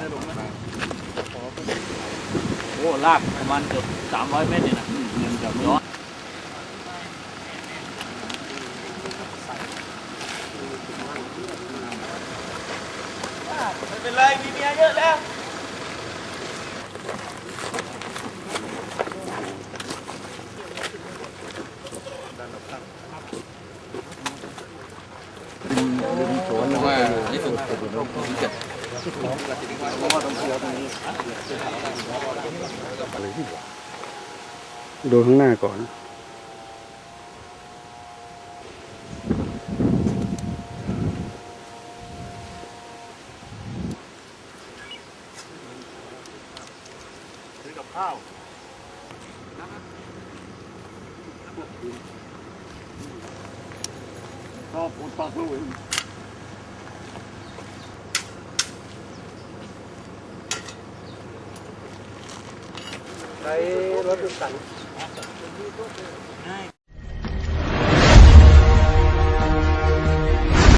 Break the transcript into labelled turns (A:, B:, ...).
A: โอ้ลากประมาณเกือบสามร้อยเมตรนี่นะ
B: เงินกับ
A: ย้อน
C: ไม่เป็นไรมีเมียเยอะแล้วเป็น
B: สวนว่าที่สุดผมจะ
D: ดูข้างหน้าก่อน
C: ซื้อกับข้าว
B: ชอบปลาสู้
C: ใช้รถดุสัน